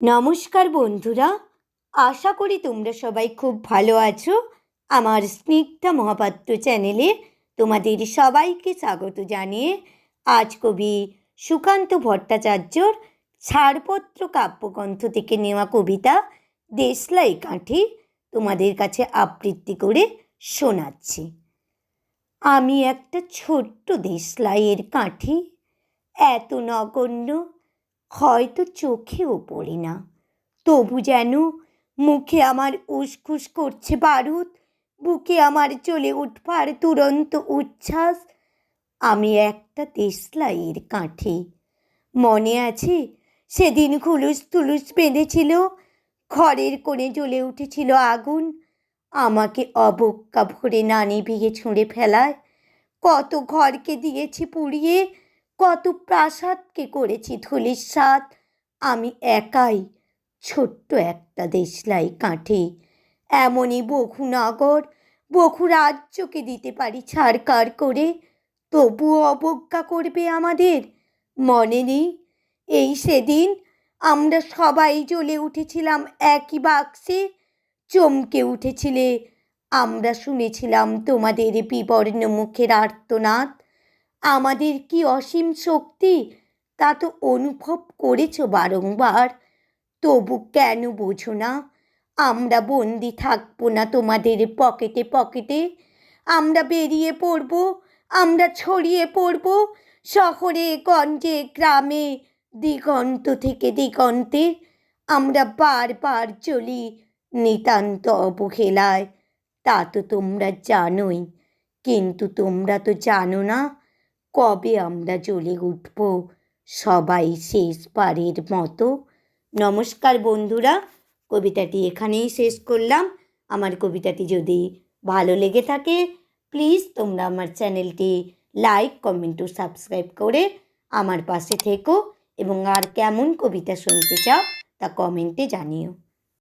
নমস্কার বন্ধুরা, আশা করি তোমরা সবাই খুব ভালো আছো। আমার স্নিগ্ধা মহাপাত্র চ্যানেলে তোমাদের সবাইকে স্বাগত জানিয়ে আজ কবি সুকান্ত ভট্টাচার্যর ছাড়পত্র কাব্যগ্রন্থ থেকে নেওয়া কবিতা দেশলাই কাঠি তোমাদের কাছে আবৃত্তি করে শোনাচ্ছি। আমি একটা ছোট্ট দেশলাইয়ের কাঠি, এত নগণ্য হয়তো চোখেও পড়ি না। তবু যেন মুখে আমার উসখুস করছে বারুদ, বুকে আমার চলে উঠবার তুরন্ত উচ্ছ্বাস। আমি একটা দেশলাইয়ের কাঠি। মনে আছে সেদিন খুলুস তুলুস বেঁধেছিল, ঘরের কোণে জ্বলে উঠেছিল আগুন। আমাকে অবজ্ঞা ভরে নানি ভিগে ছুঁড়ে ফেলায়। কত ঘরকে দিয়েছি পুড়িয়ে কত প্রাসাদকে করেছি ধুলির সাত আমি একাই, ছোট্ট একটা দেশলাই কাঠি। এমনই বখুনগর বহু রাজ্যকে দিতে পারি ছাড়কার করে। তবুও অবজ্ঞা করবে আমাদের? মনে নেই। এই সেদিন আমরা সবাই জ্বলে উঠেছিলাম একই বাক্সে। চমকে উঠেছিলে। আমরা শুনেছিলাম তোমাদের বিবর্ণ মুখের আর্তনাদ। আমাদের কি অসীম শক্তি? তা তো অনুভব করেছ বারংবার। তবু কেন বোঝো না, আমরা বন্দি থাকব না তোমাদের পকেটে পকেটে। আমরা বেরিয়ে পড়ব, আমরা ছড়িয়ে পড়ব, শহরে, গঞ্জে, গ্রামে, দিগন্ত থেকে দিগন্তে। আমরা বারবার চলি নিতান্ত অবহেলায়। তা তো তোমরা জানোই, কিন্তু তোমরা তো জানো না কবে আমরা জ্বলে উঠব? সবাই শেষ শেষবারের মতো। নমস্কার বন্ধুরা, কবিতাটি এখানেই শেষ করলাম। আমার কবিতাটি যদি ভালো লেগে থাকে প্লিজ তোমরা আমার চ্যানেলটি লাইক কমেন্ট ও সাবস্ক্রাইব করে আমার পাশে থেকো এবং আর কেমন কবিতা শুনতে চাও তা কমেন্টে জানিও।